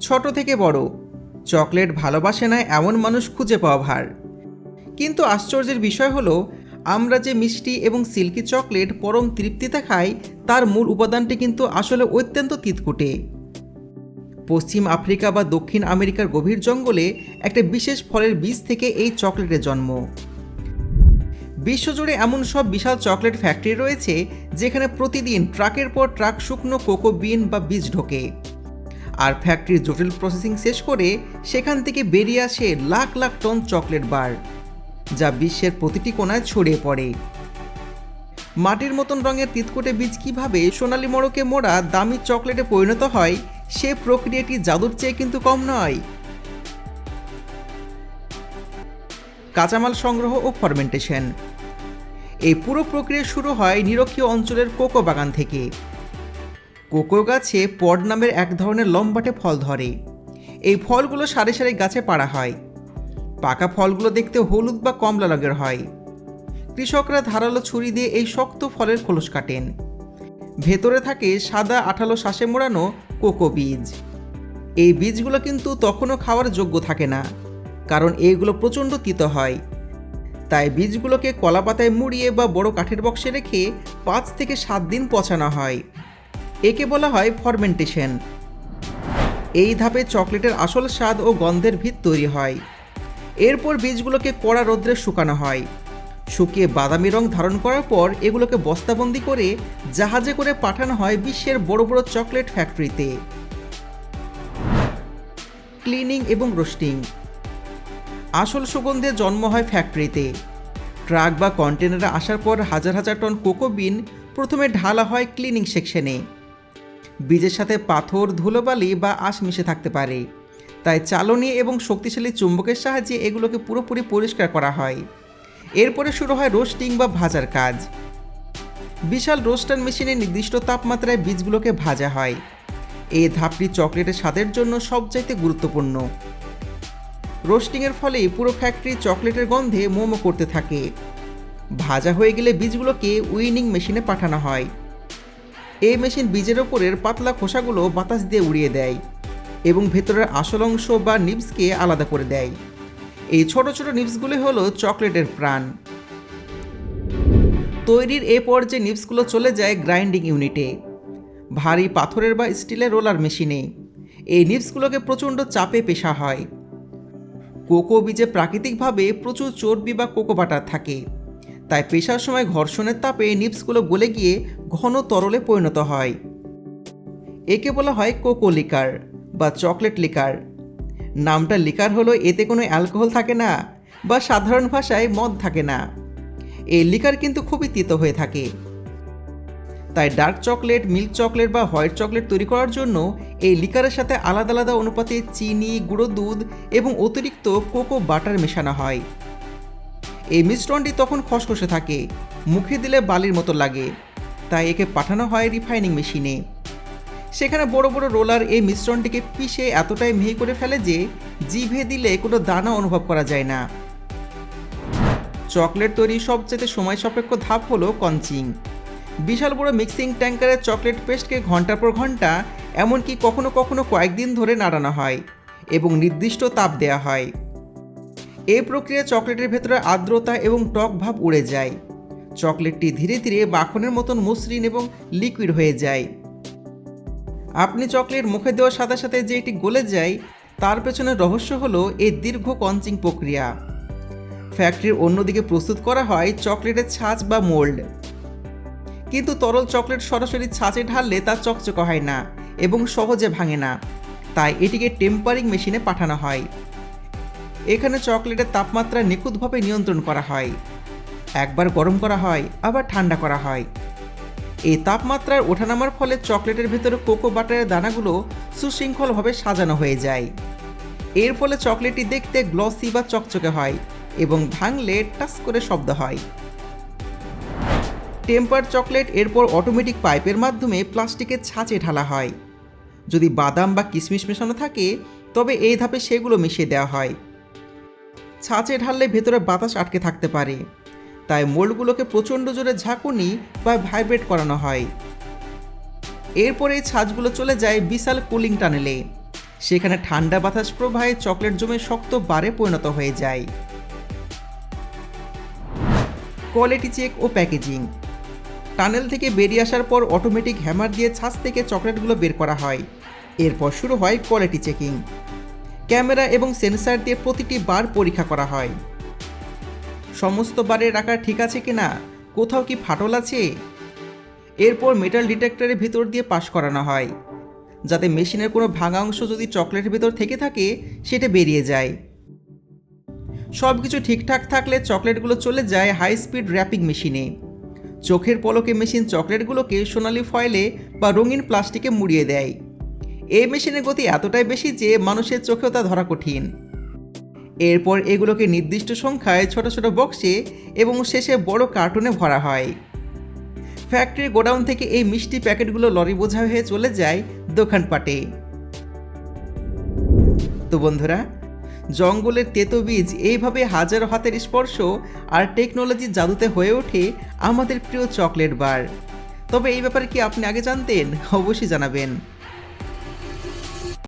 ছোট থেকে বড়। চকলেট ভালোবাসে না এমন মানুষ খুঁজে পাওয়া ভার। কিন্তু আশ্চর্যের বিষয় হলো, আমরা যে মিষ্টি এবং সিল্কি চকলেট পরম তৃপ্তিতে খাই, তার মূল উপাদানটি কিন্তু আসলে অত্যন্ত তিতকুটে। পশ্চিম আফ্রিকা বা দক্ষিণ আমেরিকার গভীর জঙ্গলে একটা বিশেষ ফলের বীজ থেকে এই চকলেটের জন্ম। বিশ্বজুড়ে এমন সব বিশাল চকলেট ফ্যাক্টরি রয়েছে, যেখানে প্রতিদিন ট্রাকের পর ট্রাক শুকনো কোকো বিন বা বীজ ঢোকে। আর ফ্যাক্টরির জটিল প্রসেসিং শেষ করে সেখান থেকে বেরিয়ে আসে lakh lakh ton chocolate bar যা বিশ্বের প্রতিটি কোণায় ছড়িয়ে পড়ে। মাটির মতন রঙের তিতকুটে বীজ কীভাবে সোনালি মোড়কে মোড়া দামি চকলেটে পরিণত হয়, সে প্রক্রিয়াটি জাদুর চেয়ে কিন্তু কম নয়। কাঁচামাল সংগ্রহ ও ফার্মেন্টেশন এই পুরো প্রক্রিয়া শুরু হয় নিরক্ষীয় অঞ্চলের কোকো বাগান থেকে। কোকো গাছে পড নামের এক ধরনের লম্বাটে ফল ধরে। এই ফলগুলো সারি সারি গাছে পাড়া হয়। পাকা ফলগুলো দেখতে হলুদ বা কমলা রঙের হয়। কৃষকরা ধারালো ছুরি দিয়ে এই শক্ত ফলের খোলস কাটেন। ভেতরে থাকে সাদা আঠালো শ্বাসে মোড়ানো কোকো বীজ। এই বীজগুলো কিন্তু তখনও খাওয়ার যোগ্য থাকে না, কারণ এইগুলো প্রচণ্ড তিতো হয়। তাই বীজগুলোকে কলা পাতায় মুড়িয়ে বা বড় কাঠের বক্সে রেখে পাঁচ থেকে সাত দিন পচানো হয়। একে বলা হয় ফরমেন্টেশন। এই ধাপে চকলেটের আসল স্বাদ ও গন্ধের ভিত তৈরি হয়। এরপর বীজগুলোকে কড়া রোদ্রে শুকানো হয়। শুকিয়ে বাদামি রং ধারণ করার পর এগুলোকে বস্তাবন্দি করে জাহাজে করে পাঠানো হয় বিশ্বের বড় বড় চকলেট ফ্যাক্টরিতে। ক্লিনিং এবং রোস্টিং। আসল সুগন্ধে জন্ম হয় ফ্যাক্টরিতে। ট্রাক বা কন্টেনারে আসার পর হাজার হাজার টন কোকো বিন প্রথমে ঢালা হয় ক্লিনিং সেকশনে। বীজের সাথে পাথর, ধুলোবালি বা আঁশ মিশে থাকতে পারে। তাই চালনী এবং শক্তিশালী চুম্বকের সাহায্যে এগুলোকে পুরোপুরি পরিষ্কার করা হয়। এরপরে শুরু হয় রোস্টিং বা ভাজার কাজ। বিশাল রোস্টার মেশিনে নির্দিষ্ট তাপমাত্রায় বীজগুলোকে ভাজা হয়। এই ধাপটি চকলেটের স্বাদের জন্য সবচাইতে গুরুত্বপূর্ণ। রোস্টিংয়ের ফলে পুরো ফ্যাক্টরি চকলেটের গন্ধে মোমো করতে থাকে। ভাজা হয়ে গেলে বীজগুলোকে উইনিং মেশিনে পাঠানো হয়। এই মেশিন বীজের ওপরের পাতলা খোসাগুলো বাতাস দিয়ে উড়িয়ে দেয় এবং ভেতরের আসল অংশ বা নিপসকে আলাদা করে দেয়। এই ছোট ছোট নিপসগুলি হলো চকলেটের প্রাণ। তৈরির এ পর্যায়ে নিপসগুলো চলে যায় গ্রাইন্ডিং ইউনিটে। ভারী পাথরের বা স্টিলের রোলার মেশিনে। এই নিপসগুলোকে প্রচণ্ড চাপে পেশা হয়। কোকো বীজে প্রাকৃতিকভাবে প্রচুর চর্বি বা কোকো বাটার থাকে। তাই পেশার সময় ঘর্ষণের তাপে নিপসগুলো গলে গিয়ে ঘন তরলে পরিণত হয়। একে বলা হয় কোকো লিকার বা চকলেট লিকার। নামটা লিকার হলো এতে কোনো অ্যালকোহল থাকে না বা সাধারণ ভাষায় মদ থাকে না। এই লিকার কিন্তু খুবই তিত হয়ে থাকে। তাই ডার্ক চকলেট, মিল্ক চকলেট বা হোয়াইট চকলেট তৈরি করার জন্য এই লিকারের সাথে আলাদা আলাদা অনুপাতে চিনি, গুঁড়ো দুধ এবং অতিরিক্ত কোকো বাটার মেশানো হয়। এই মিশ্রণটি তখন খসখসে থাকে, মুখে দিলে বালির মতো লাগে, তাই একে পাঠানো হয় রিফাইনিং মেশিনে। সেখানে বড় বড় রোলার এই মিশ্রণটিকে পিষে এতটাই মিহি করে ফেলে যে জিভে দিলে কোনো দানা অনুভব করা যায় না। চকলেট তৈরির সবচেয়ে সময় সাপেক্ষ ধাপ হলো কঞ্চিং বিশাল বড় মিক্সিং ট্যাঙ্কারের চকলেট পেস্টকে ঘণ্টার পর ঘণ্টা, এমনকি কখনো কখনো কয়েকদিন ধরে নাড়ানো হয় এবং নির্দিষ্ট তাপ দেওয়া হয়। এই প্রক্রিয়ায় চকলেটের ভেতরে আর্দ্রতা এবং টক ভাব উড়ে যায়। চকলেটটি ধীরে ধীরে মাখনের মতন মসৃণ এবং লিকুইড হয়ে যায়। আপনি চকলেট মুখে দেওয়ার সাথে সাথে যে এটি গলে যায়, তার পেছনে রহস্য হলো এই দীর্ঘ কঞ্চিং প্রক্রিয়া। ফ্যাক্টরির অন্যদিকে প্রস্তুত করা হয় চকলেটের ছাঁচ বা মোল্ড। কিন্তু তরল চকলেট সরাসরি ছাঁচে ঢাললে তা চকচকে হয় না এবং সহজে ভাঙে না। তাই এটিকে টেম্পারিং মেশিনে পাঠানো হয়। এখানে চকলেটের তাপমাত্রা নিখুঁতভাবে নিয়ন্ত্রণ করা হয়। একবার গরম করা হয়, আবার ঠান্ডা করা হয়। এই তাপমাত্রার ওঠানামার ফলে চকলেটের ভেতরে কোকো বাটারের দানাগুলো সুশৃঙ্খলভাবে সাজানো হয়ে যায়। এর ফলে চকলেটটি দেখতে গ্লসি বা চকচকে হয় এবং ভাঙলে টাস করে শব্দ হয়। টেম্পার চকলেট এরপর অটোমেটিক পাইপের মাধ্যমে প্লাস্টিকের ছাঁচে ঢালা হয়। যদি বাদাম বা কিশমিশ মেশানো থাকে, তবে এই ধাপে সেগুলো মিশিয়ে দেওয়া হয়। ছাঁচে ঢাললে ভেতরে বাতাস আটকে থাকতে পারে। তাই মোল্ডগুলোকে প্রচণ্ড জোরে ঝাঁকুনি বা ভাইব্রেট করানো হয়। এরপর এই ছাঁচগুলো চলে যায় বিশাল কুলিং টানেলে। সেখানে ঠান্ডা বাতাস প্রবাহে চকলেট জমে শক্ত বারে পরিণত হয়ে যায়। কোয়ালিটি চেক ও প্যাকেজিং। টানেল থেকে বেরিয়ে আসার পর অটোমেটিক হ্যামার দিয়ে ছাঁচ থেকে চকলেটগুলো বের করা হয়। এরপর শুরু হয় কোয়ালিটি চেকিং। ক্যামেরা এবং সেন্সার দিয়ে প্রতিটি বার পরীক্ষা করা হয়। সমস্ত বারের আকার ঠিক আছে কি না? কোথাও কি ফাটল আছে? এরপর মেটাল ডিটেক্টরের ভিতর দিয়ে পাশ করানো হয়, যাতে মেশিনের কোনো ভাঙা অংশ যদি চকলেটের ভিতর থেকে থাকে, সেটা বেরিয়ে যায়। সব কিছু ঠিকঠাক থাকলে চকলেটগুলো চলে যায় হাই স্পিড র্যাপিং মেশিনে চোখের পলকে মেশিন চকলেটগুলোকে সোনালি ফয়েলে বা রঙিন প্লাস্টিকে মুড়িয়ে দেয়। এই মেশিনের গতি এতটাই বেশি যে মানুষের চোখেও তা ধরা কঠিন। এরপর এগুলোকে নির্দিষ্ট সংখ্যায় ছোট ছোট বক্সে এবং শেষে বড় কার্টুনে ভরা হয়। ফ্যাক্টরির গোডাউন থেকে এই মিষ্টি প্যাকেটগুলো লরি বোঝা হয়ে চলে যায় দোকানপাটে। তো বন্ধুরা, জঙ্গলের তেতো বীজ এইভাবে হাজারো হাতের স্পর্শ আর টেকনোলজির জাদুতে হয়ে ওঠে আমাদের প্রিয় চকলেট বার। তবে এই ব্যাপারে কি আপনি আগে জানতেন? অবশ্যই জানাবেন।